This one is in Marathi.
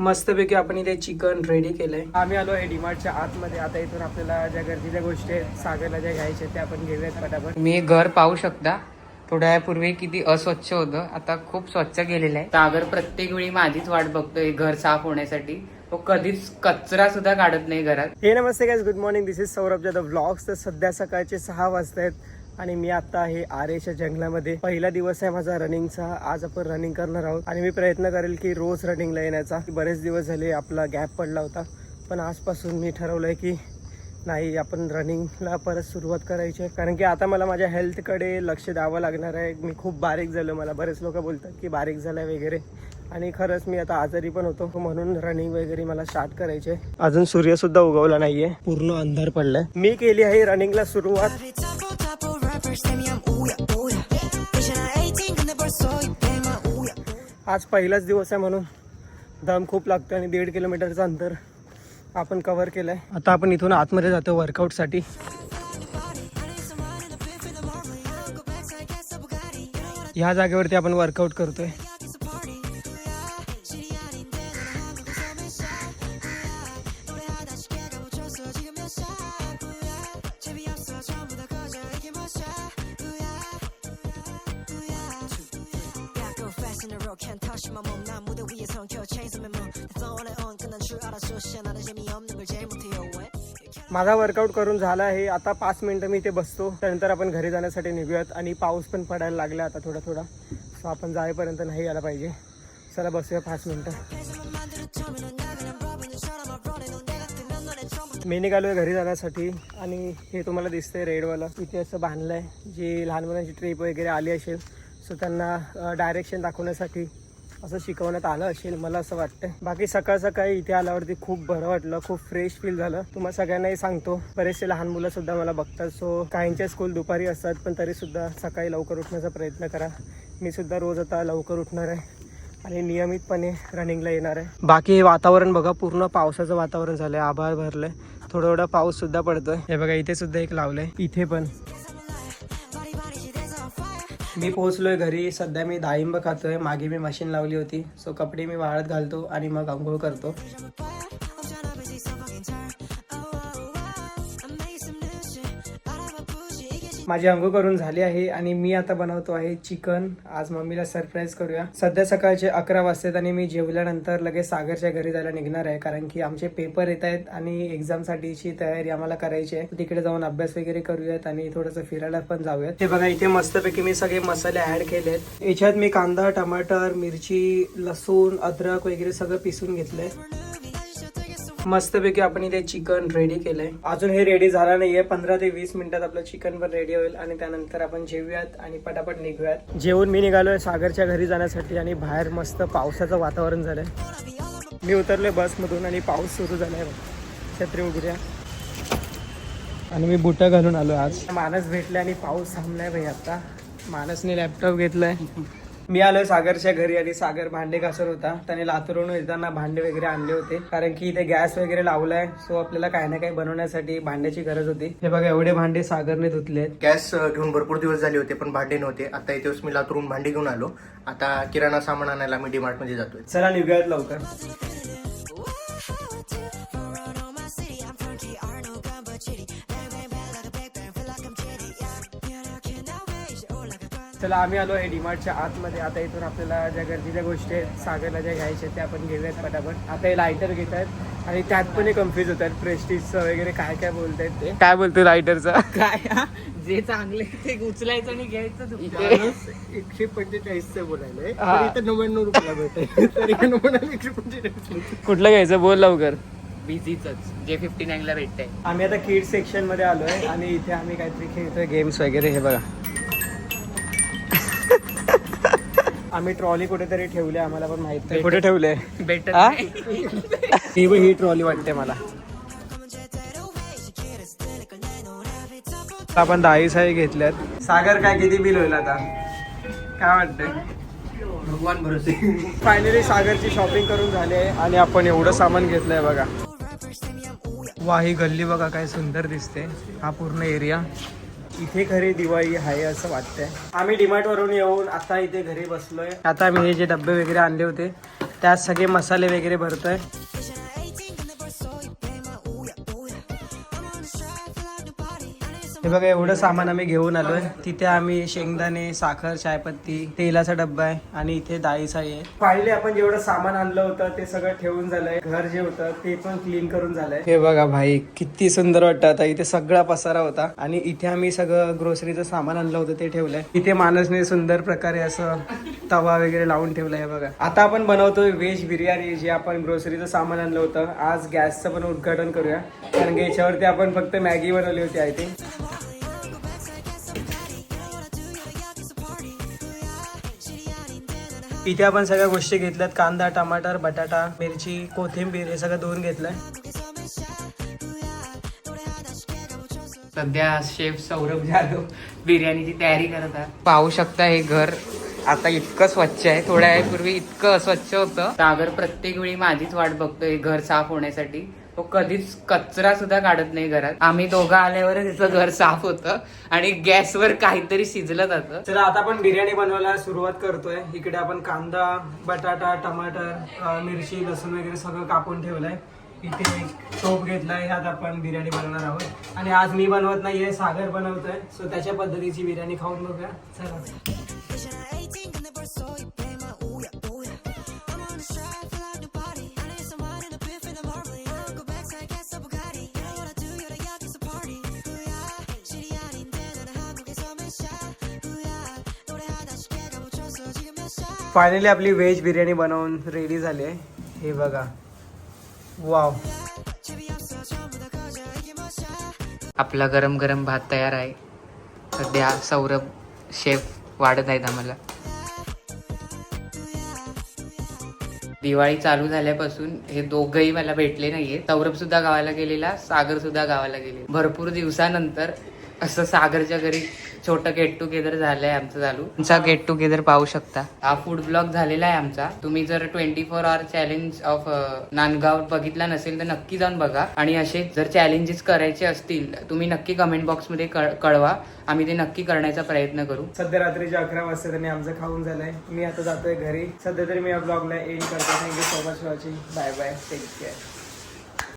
मस्तपैकी आपण इथे चिकन रेडी केलंय. आम्ही आलो आहे डीमार्टच्या आतमध्ये. आता इथून आपल्याला ज्या गरजेच्या गोष्टी आहेत सागरला ज्या घ्यायच्या आहेत, त्या आपण घेऊयात पटापट. मी घर पाहू शकता. थोड्या वेळापूर्वी किती अस्वच्छ होतं आता खूप स्वच्छ गेलेलं आहे. सागर प्रत्येक वेळी माझीच वाट बघतोय घर साफ होण्यासाठी. तो कधीच कचरा सुद्धा काढत नाही घरात. हे नमस्ते guys good morning this is Saurabh Jadhav vlogs तर सध्या सकाळचे सहा वाजता आहेत आणि मी आता आहे आरेच्या जंगलामध्ये. पहिला दिवस आहे माझा रनिंगचा. आज आपण रनिंग करणार आहोत. आणि मी प्रयत्न करेल की रोज रनिंगला येण्याचा. बरेच दिवस झाले आपला गॅप पडला होता. पण आजपासून मी ठरवलंय की नाही आपण रनिंगला परत सुरुवात करायची आहे. कारण की आता मला माझ्या हेल्थकडे लक्ष द्यावं लागणार आहे. मी खूप बारीक झालो मला. बरेच लोक बोलतात की बारीक झालाय वगैरे. आणि खरंच मी आता आजारी पण होतो. म्हणून रनिंग वगैरे मला स्टार्ट करायचे अजून सूर्य सुद्धा उगवला नाहीये. पूर्ण अंधार पडलाय. मी केली आहे रनिंगला सुरुवात. आज पहिलाच दिवस आहे म्हणून दम खूप लागतो आणि दीड किलोमीटरचं अंतर आपण कव्हर आहे आता आपण इथून आतमध्ये जातो वर्कआउटसाठी ह्या जागेवरती आपण वर्कआउट करतोय. Back go fast in a row can't touch my mom 난 무대 위에 성켜 chains on my mom The phone on 끝난 줄 알았어 씨 나는 재미없는 걸 제일 못해요 왜 माझा वर्कआउट करून झाला आहे आता पाच मिनिटं मी इथे बसतो त्यानंतर आपण घरी जाण्यासाठी निघूयात आणि पाऊस पण पडायला लागला आता थोडा थोडा सो आपण जाईपर्यंत नाही यायला पाहिजे चला बसूया पाच मिनिटं मी निघालोय घरी जाण्यासाठी आणि हे तुम्हाला दिसतंय रेडवाला इथे असं बांधलंय जी लहान मुलांची ट्रिप वगैरे आली असेल सो त्यांना डायरेक्शन दाखवण्यासाठी असं शिकवण्यात आलं असेल मला असं वाटतंय. बाकी सकाळ सकाळी इथे आल्यावरती खूप बरं वाटलं खूप फ्रेश फील झालं. तुम्हाला सगळ्यांनाही सांगतो बरेचसे लहान मुलं सुद्धा मला बघतात. सो काहींच्या स्कूल दुपारी असतात पण तरी सुद्धा सकाळी लवकर उठण्याचा प्रयत्न करा. मी सुद्धा रोज आता लवकर उठणार आहे आणि नियमितपणे रनिंगला येणार आहे. बाकी हे वातावरण बघा पूर्ण पावसाचं वातावरण झालंय आभाळ भरलंय. थोडं थोडा पाऊस सुद्धा पडतोय. हे बघा इथे सुद्धा एक लावलंय. इथे पण. मी पोहोचलोय घरी. सध्या मी डाळिंब खातोय. मागे मी मशीन लावली होती. सो कपडे मी वाळत घालतो आणि मग आंघोळ करतो. माझी अंघोळ करून झाली आहे आणि मी आता बनवतो आहे चिकन. आज मम्मीला सरप्राईज करूया. सध्या सकाळचे अकरा वाजतात आणि मी जेवल्यानंतर लगेच सागरच्या घरी जायला निघणार आहे कारण की आमचे पेपर येत आहेत आणि एक्झामसाठीची तयारी आम्हाला करायची आहे. तिकडे जाऊन अभ्यास वगैरे करूयात आणि थोडंसं फिरायला पण जाऊयात. हे बघा इथे मस्तपैकी मी सगळे मसाले ऍड केलेत. याच्यात मी कांदा टमाटर मिरची लसूण अद्रक वगैरे सगळं पिसून घेतलंय. मस्तपैकी आपण इथे चिकन रेडी केलंय. अजून हे रेडी झालं नाहीये. पंधरा ते वीस मिनिटात आपलं चिकन पण रेडी होईल आणि त्यानंतर आपण जेवूयात आणि पटापट निघूयात. जेवून मी निघालोय सागरच्या घरी जाण्यासाठी आणि बाहेर मस्त पावसाचं वातावरण झालंय. मी उतरलोय बसमधून आणि पाऊस सुरू झालाय छत्री उघड्या आणि मी बुटं घालून आलो आज. मानस भेटले आणि पाऊस थांबलाय भाई आता. मानसने लॅपटॉप घेतलाय. मी आलोय सागरच्या घरी आणि सागर भांडे घासत होता. त्याने लातूरून येताना भांडे वगैरे आणले होते. कारण की इथे गॅस वगैरे लावलाय सो आपल्याला काही ना काही बनवण्यासाठी भांड्याची गरज होती. हे बघा एवढे भांडे सागरने धुतलेत. गॅस घेऊन भरपूर दिवस झाले होते पण भांडे नव्हते. आता इथे मी लातूरून भांडी घेऊन आलो. आता किराणा सामान आणायला मी डीमार्टमध्ये जातोय. चला निघूयात लवकर. चला आम्ही आलो आहे डीमार्टच्या आतमध्ये. आता इथून आपल्याला ज्या गरजेच्या गोष्टी आहेत सागरला ज्या घ्यायच्या आहेत त्या आपण घेऊयात पटापट. आता हे लायटर घेत आहेत आणि त्यात पण कन्फ्युज होत आहेत प्रेस्टिजचं वगैरे काय काय बोलतायत ते. काय बोलतो लायटरचं काय जे चांगले ते उचलायचं आणि घ्यायचं एकशे पंचेचाळीसचं बोलायलंय. हा. इथं नव्याण्णव रुपयाला भेटेल. तरी एकशे पंचेचाळीस कुठलं घ्यायचं? बोल लवकर. जे फिफ्टी नाईनला भेटतंय. आम्ही आता किड सेक्शनमध्ये आलोय आणि इथे आम्ही काहीतरी खेळतोय गेम्स वगैरे हे बघा. आम्ही ट्रॉली कुठेतरी ठेवली आम्हाला पण माहीत नाही. कुठे ठेवले? भेटत हा? ही ट्रॉली वाटते मला. आपण दहाही साई घेतल्यात. सागर काय किती बिल होईल आता? काय वाटतंय? भगवान भरोसे. फायनली सागरची शॉपिंग करून झाली आहे आणि आपण एवढं सामान घेतलंय बघा. वा ही गल्ली बघा काय सुंदर दिसते. हा पूर्ण एरिया इथे खरी दिवाळी आहे असं वाटतंय. आम्ही डिमार्ट वरून येऊन आता इथे घरी बसलोय. आता मी हे जे डब्बे वगैरे आणले होते त्यात सगळे मसाले वगैरे भरतोय. हे बघा एवढं सामान आम्ही घेऊन आलोय. तिथे आम्ही शेंगदाणे साखर चायपत्ती तेलाचा डब्बा आहे आणि इथे डाळीचा आहे. फायनली आपण जेवढं सामान आणलं होतं ते सगळं ठेवून झालंय. घर जे होतं ते पण क्लीन करून झालंय. हे बघा भाई किती सुंदर वाटतं आता. इथे सगळा पसारा होता आणि इथे आम्ही सगळं ग्रोसरीचं सामान आणलं होतं ते ठेवलंय. इथे माणसने सुंदर प्रकारे असं तवा वगैरे लावून ठेवलाय हे बघा. आता आपण बनवतोय व्हेज बिर्याणी जे आपण ग्रोसरीचं सामान आणलं होतं. आज गॅसचं पण उद्घाटन करूया. कारण की याच्यावरती आपण फक्त मॅगी बनवली होती आय थिंक इथे आपण सगळ्या गोष्टी घेतल्यात. कांदा टमाटर बटाटा मिरची कोथिंबीर हे सगळं धुवून घेतलंय. सध्या शेफ सौरभ जाधव बिर्याणीची तयारी करत आहे पाहू शकता हे घर आता इतकं स्वच्छ आहे. थोड्या वेळापूर्वी इतकं अस्वच्छ होतं. सागर प्रत्येक वेळी माझीच वाट बघतोय घर साफ होण्यासाठी. तो कधीच कचरा सुद्धा काढत नाही घरात. आम्ही दोघं आल्यावर त्याचं घर साफ होतं आणि गॅसवर काहीतरी शिजलं जातं. चला आता आपण बिर्याणी बनवायला सुरुवात करतोय. इकडे आपण कांदा बटाटा टमाटर मिरची लसूण वगैरे सगळं कापून ठेवलंय. इथे एक टोप घेतलाय ह्यात आपण बिर्याणी बनवणार आहोत. आणि आज मी बनवत नाहीये सागर बनवतोय. सो त्याच्या पद्धतीची बिर्याणी खाऊन बघूया. चला. फायनली आपली व्हेज बिर्याणी बनवून रेडी झाली आहे. हे बघा. वाव आपला गरम गरम भात तयार आहे. सध्या सौरभ शेफ वाढत आहेत आम्हाला. दिवाळी चालू झाल्यापासून हे दोघही मला भेटले नाहीये. सौरभ सुद्धा गावाला गेलेला सागर सुद्धा गावाला गेले भरपूर दिवसानंतर असं सागरच्या घरी छोटं गेट टुगेदर झालंय आमचं चालू. आमचा गेट टुगेदर पाहू शकता. हा फूड ब्लॉग झालेला आहे आमचा. तुम्ही जर twenty four hour challenge of Nandgaon बघितला नसेल तर नक्की जाऊन बघा. आणि असे जर चॅलेंजेस करायचे असतील तुम्ही नक्की कमेंट बॉक्समध्ये कळ- कळवा. आम्ही ते नक्की करण्याचा प्रयत्न करू. सध्या रात्रीचे अकरा वाजता त्यांनी आमचं खाऊन झालंय. मी आता जातोय घरी. सध्या तरी मी या ब्लॉगला एंड करतो thank you so much watching bye bye take care